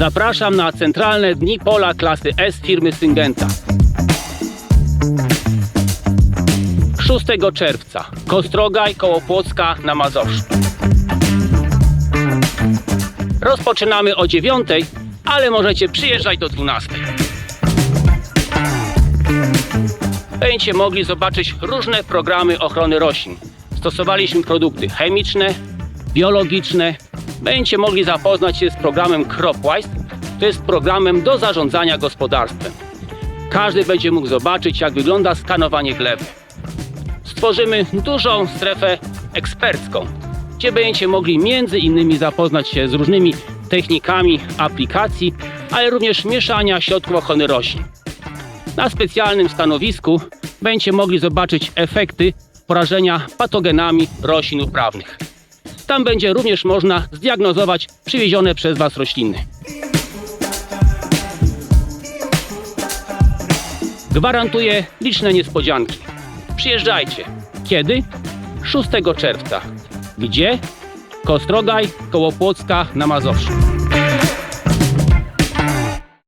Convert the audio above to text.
Zapraszam na centralne dni pola klasy S firmy Syngenta. 6 czerwca Kostrogaj koło Płocka na Mazowszu. Rozpoczynamy o 9, ale możecie przyjeżdżać do 12. Będziecie mogli zobaczyć różne programy ochrony roślin. Stosowaliśmy produkty chemiczne, biologiczne. Będziecie mogli zapoznać się z programem CropWise. To jest programem do zarządzania gospodarstwem. Każdy będzie mógł zobaczyć, jak wygląda skanowanie gleby. Stworzymy dużą strefę ekspercką, gdzie będziecie mogli między innymi zapoznać się z różnymi technikami aplikacji, ale również mieszania środków ochrony roślin. Na specjalnym stanowisku będziecie mogli zobaczyć efekty porażenia patogenami roślin uprawnych. Tam będzie również można zdiagnozować przywiezione przez Was rośliny. Gwarantuję liczne niespodzianki. Przyjeżdżajcie. Kiedy? 6 czerwca. Gdzie? Kostrogaj koło Płocka na Mazowszu.